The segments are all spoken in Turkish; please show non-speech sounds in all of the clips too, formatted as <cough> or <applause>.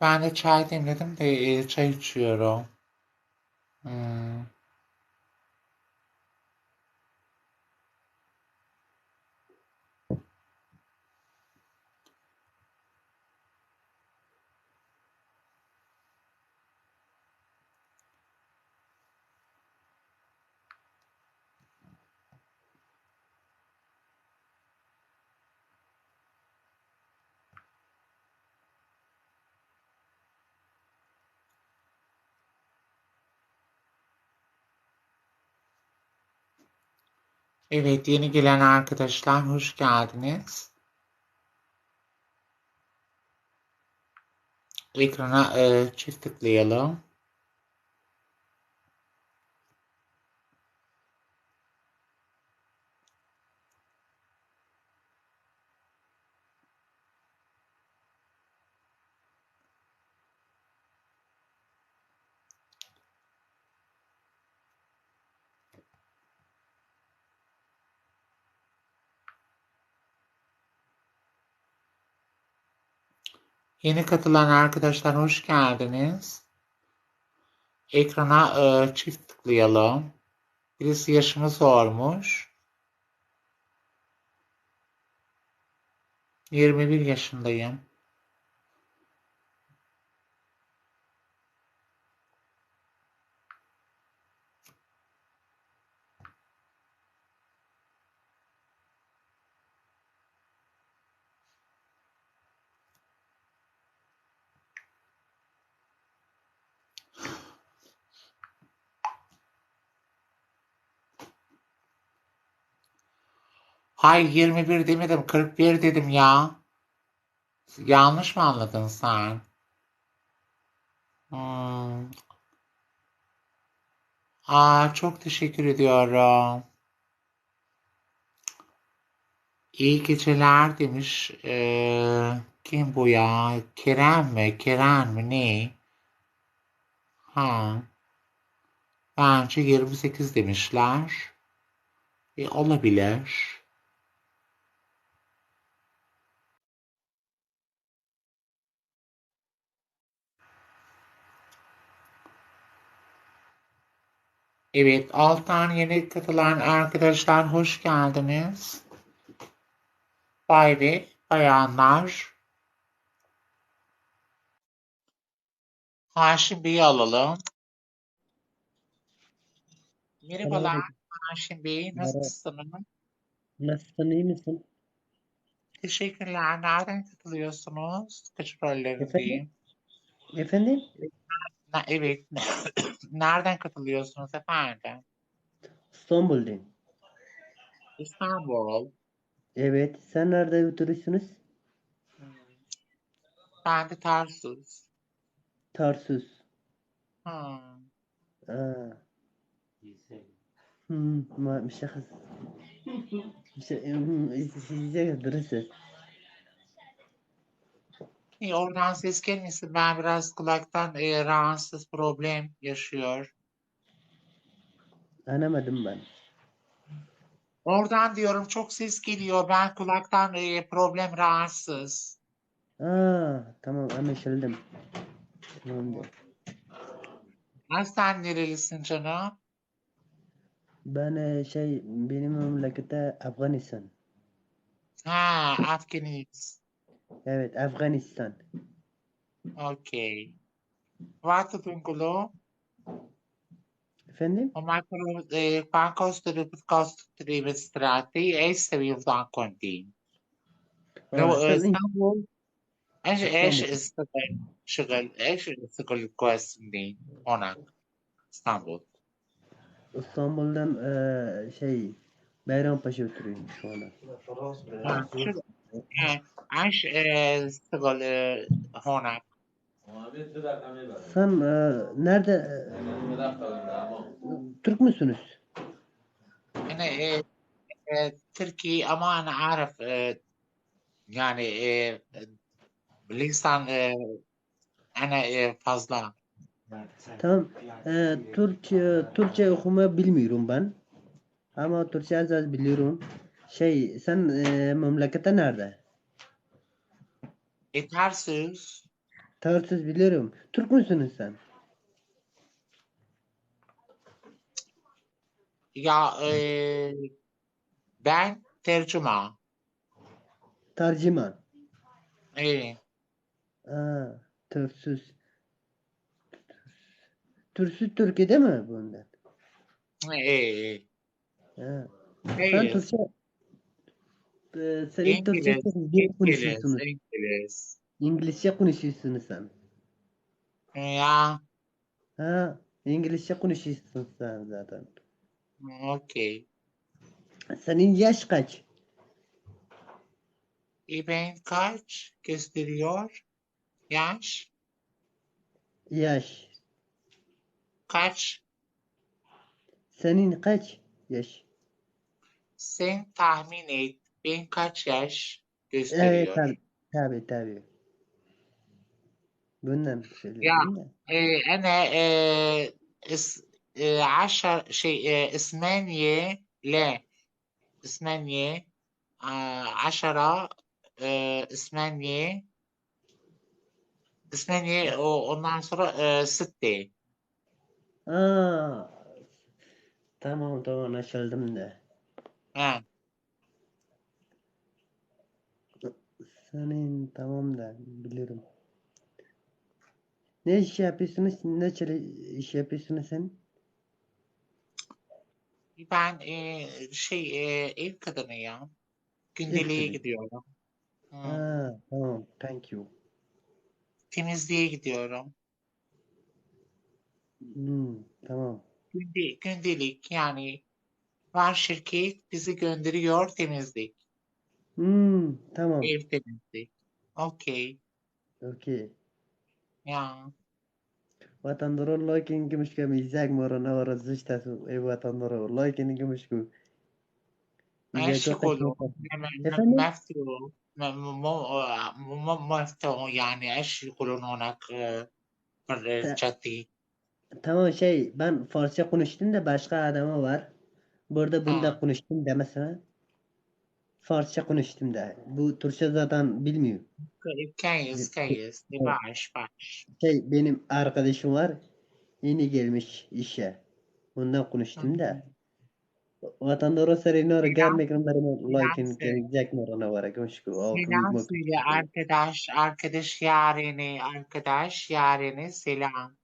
Ben de çay demledim de çay içiyorum. Hmm. Evet, yeni gelen arkadaşlar hoş geldiniz. Ekrana e, çift tıklayalım. Yeni katılan arkadaşlar hoş geldiniz. Ekrana e, çift tıklayalım. Birisi yaşımı sormuş. 21 yaşındayım. Hayır 21 demedim 41 dedim ya. Yanlış mı anladın sen? Hmm. Aa, çok teşekkür ediyorum. İyi geceler demiş. Ee, kim bu ya? Kerem mi? Kerem mi? Ne? Ha. Bence 28 demişler. E, olabilir. Evet, alttan yeni katılan arkadaşlar hoş geldiniz. Bay ve bayanlar. Haşim Bey'i alalım. Merhabalar. Haşim Bey, nasılsınız? Nasılsın, iyi misin? Teşekkürler. Nereden katılıyorsunuz? Kaç rollerindeyim? Efendim? Ne, evet. <coughs> Nereden katılıyorsunuz efendim? İstanbul'dan. İstanbul. Evet. Sen nerede oturuyorsunuz? Hmm. Ben de Tarsus. Tarsus. Hmm. Aa. Hmm, ma bir şey kız. Bir şey, hmm, size kız. İyi, oradan ses gelmesin. Ben biraz kulaktan e, rahatsız problem yaşıyor. anlamadım ben. Oradan diyorum çok ses geliyor. Ben kulaktan e, problem rahatsız. Aa, tamam anlaşıldım. Tamamdır. Ha, sen nerelisin canım? Ben e, şey benim memlekette Afganistan. Ha, Afganiz. Evet, Afganistan. Okay. Quanto tungulu? Efendim? O macro eh, quantos costo trimestrati e se vi un contin. Aa, No, sen- İstanbul. Eş eş İstanbul. İstanbul. Şıgıl eş sıkıl kuasindi. Onak. İstanbul. İstanbul'dan e, şey Bayrampaşa oturuyorum şu anda. Ha, şıgıl. Aş e, istiqol honab. Sen e, nerede? E, Türk müsünüz? Yani e, Türkiye ama ana arif e, yani e, lisan e, ana e, fazla. Tamam. E, Türkçe Türkçe okuma bilmiyorum ben. Ama Türkçe az az biliyorum. Şey sen e, memlekete nerede? Etersiz. Tarsus bilirim. Türk müsünüz sen? Ya e, ben tercüman. Tercüman. Evet. Aa, Türksüz. Türkiye'de mi bundan? Evet. Ha. Ee, sen Türkçe e, senin Türkçe İngiliz, İngiliz. İngilizce konuşuyorsunuz sen. Ya, Ha, İngilizce konuşuyorsun sen zaten. okey. Senin yaş kaç? E ben kaç gösteriyor? Yaş? Yaş. Kaç? Senin kaç yaş? Sen tahmin et. Ben kaç yaş Evet gösteriyor? tabi تابع تابع. قلنا تابعي يعني، بنم آه، أنا آه، اس آه، عشر شيء اسمانية لا. اسمانية عشرة اسمانية اسمانية وناصر ستة. آه. تمام تمام. أنا شلت آه. Senin tamam da bilirim. Ne iş yapıyorsunuz? Ne iş yapıyorsun sen? Ben e, şey e, ev kadınıyım. Gündeliğe kadını. gidiyorum. Hı. Ha, tamam. Thank you. Temizliğe gidiyorum. Hmm, tamam. Günde, gündelik yani var şirket bizi gönderiyor temizlik. Hmm, tamam. Ev temizlik. Okey. Okey. Ya. Vatandaro lakin gümüşke mizak morona vara zıştası e vatandaro lakin gümüşke. ماشي كله Efendim? مفتوح مو مفتوح يعني ايش يقولون هناك في الجدي Tamam şey ben Farsça konuştum da başka adama var. Burada bunda Ha. konuştum demesine. Farsça konuştum da. Bu Türkçe zaten bilmiyor. Kayız kayız. Baş baş. Şey, benim arkadaşım var. Yeni gelmiş işe. Ondan konuştum da. Vatanda orası renora gelmek numaramı lakin gelecek numarana var. Çünkü o selam söyle arkadaş, arkadaş yarene, arkadaş yarene selam.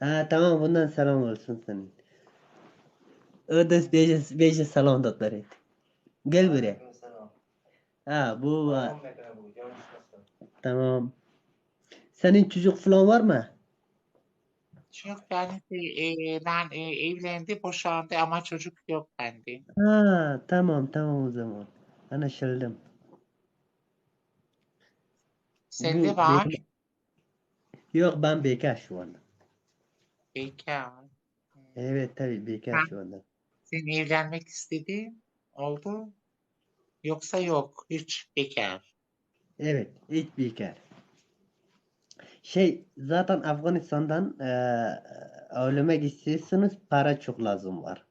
Ha tamam bundan selam olsun senin. O da beje, beje selam dotlar et. Gel buraya. Ha bu var. Tamam. Senin çocuk falan var mı? Çok ben e, ben e, evlendi boşandı ama çocuk yok bende Ha tamam tamam o zaman. Anlaşıldım. sende Bu var benim- Yok ben bekar şu anda. bekar Evet tabii bekar Ha. şu anda. Sen evlenmek istediğin oldu yoksa yok hiç bekar. Evet ilk bekar. Şey zaten Afganistan'dan eee ölümek istiyorsanız para çok lazım var.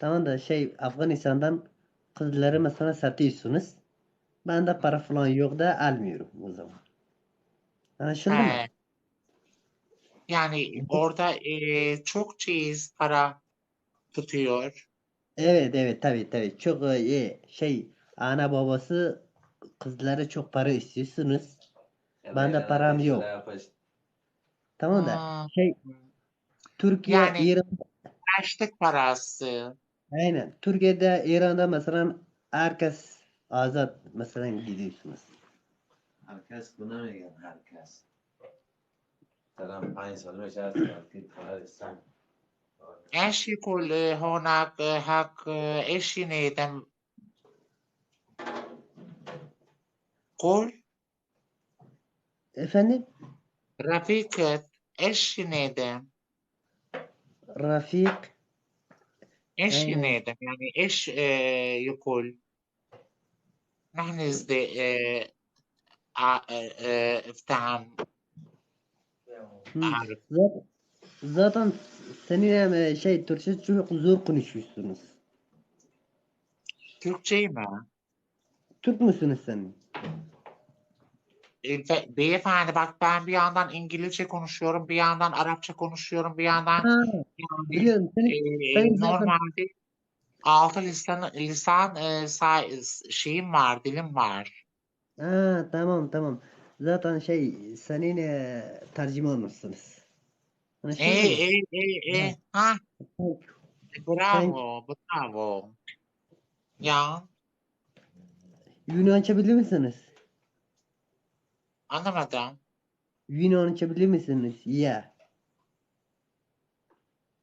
Tamam da şey Afganistan'dan kızları mesela satıyorsunuz. Bende para falan yok da almıyorum o zaman. Anlaşıldı mı? He. Yani orada e, çok çeyiz para tutuyor. Evet evet tabii tabii çok e, iyi şey ana babası kızlara çok para istiyorsunuz. Bende param yok. Tamam da Hmm, şey Türkiye Yani- İran Açlık parası. aynen Türkiye'de İran'da mesela herkes azat mesela gidiyorsunuz. Herkes buna mı geldi? Herkes. Selam. Aynı sorumu işaret ettim. إيش يقول هناك هاك إيش ينادم قول Efendim? رفيقة إيش ينادم Rafik? إيش أيوة. ينادم يعني إيش آه، يقول نحن إزاي آه، ع- آه، افتهم Senin Sanıyorum e, şey Türkçe çok zor konuşuyorsunuz. Türkçeyi mi? Türk müsünüz sen? E, beyefendi bak ben bir yandan İngilizce konuşuyorum, bir yandan Arapça konuşuyorum, bir yandan Ha, yani, biliyorum. Sen, e, sen normalde altı lisan, lisan e, say- şeyim var, dilim var. ha, tamam tamam. Zaten şey senin e, tercümanısınız. Ej, ej, ej, ej. Ha? Bravo, bravo. Ya, Yünü açabilir misiniz? anlamadım. Yünü açabilir misiniz? Yeah.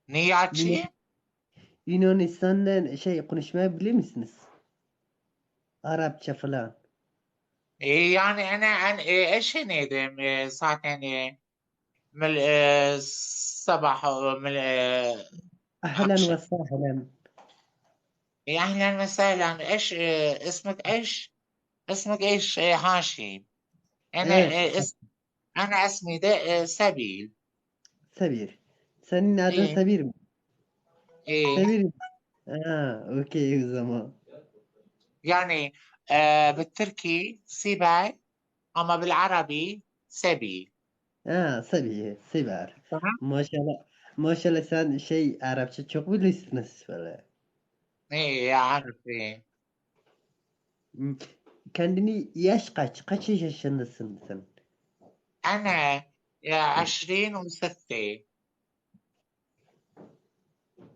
Neyi açayım? Yunanistan'dan şey konuşmayı bilir misiniz? Arapça falan. E, yani en, en e, eşeneydim e, zaten e, من الصباح من أهلا وسهلا. يا أهلا وسهلا. إيش آه، اسمك إيش؟ اسمك إيش؟ آه، هاشم؟ أنا إيه؟ آه، اسم أنا اسمي ده سبيل. سبيل. سنين هذا إيه؟ سبيل. إيه؟ سبيل. آه أوكي زمان يعني آه بالتركي سيباي. أما بالعربي سبيل. Ha, tabii süper. Maşallah. Maşallah sen şey Arapça çok biliyorsunuz böyle. İyi harfi. Hmm. Kendini yaş kaç? Kaç yaşındasın sen? Ana ya aşrin ve sefer.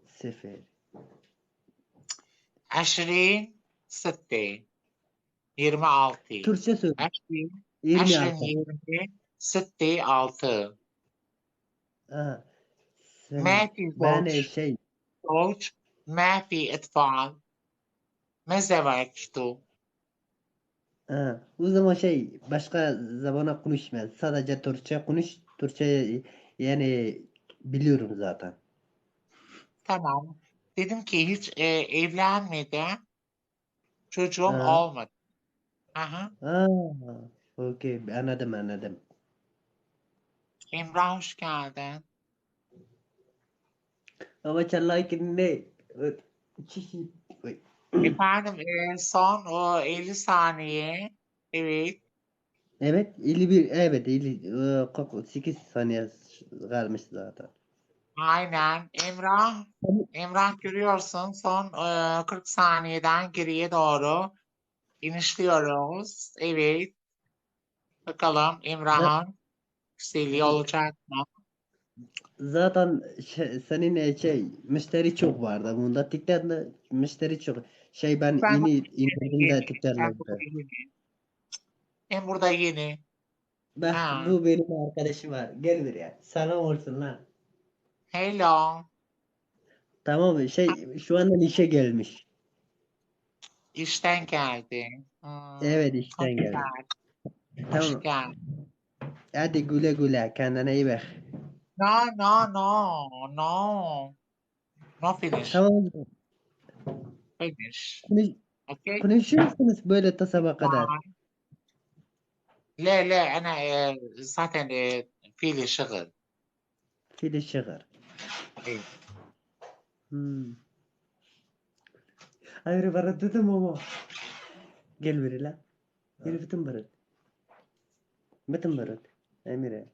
Sefer. Aşrin sette. 26. Türkçe söyle. Aşrin. 26. 20, 20. ستة altı Ha. Sen, ما في ben زوج şey زوج ما في أطفال ما زوجته ha, o zaman şey başka zamana konuşma. Sadece Türkçe konuş. Türkçe yani biliyorum zaten. tamam dedim ki hiç e, evlenmedim çocuğum Ha. olmadı Aha. Ha, okey anladım anladım. Emrah hoş geldin Ama çalay ki ne? Efendim e, son o 50 saniye evet Evet 51 evet 50 e, 48 saniye kalmış zaten. Aynen. Emrah, Emrah görüyorsun son e, 40 saniyeden geriye doğru inişliyoruz. Evet. Bakalım Emrah'ın yükselliği olacak mı? Zaten şey, senin şey müşteri çok vardı bunda TikTok'ta müşteri çok şey ben Ben yeni indirdim de. TikTok'ta. Ben burada yeni. Bak Ha. bu benim arkadaşım var. Gel buraya. Selam olsun lan. Hello. Tamam? Şey şu anda işe gelmiş. İşten geldi. Hmm, Evet işten geldi. geldin. Hoş Tamam. geldin. هادي قولا قولا كان أنا يبخ لا لا لا لا No finish. خلاص Finish. Okay. الأسبوع اللي للتسابق قدر لا لا أنا ساعتين في لي شغل في لي شغل إيه അവര് പറഞ്ഞത് മോമോ لا لا പറ ഇരുപത്തും പറ Emire.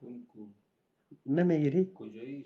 Kunku. Meme yeri. Kocayı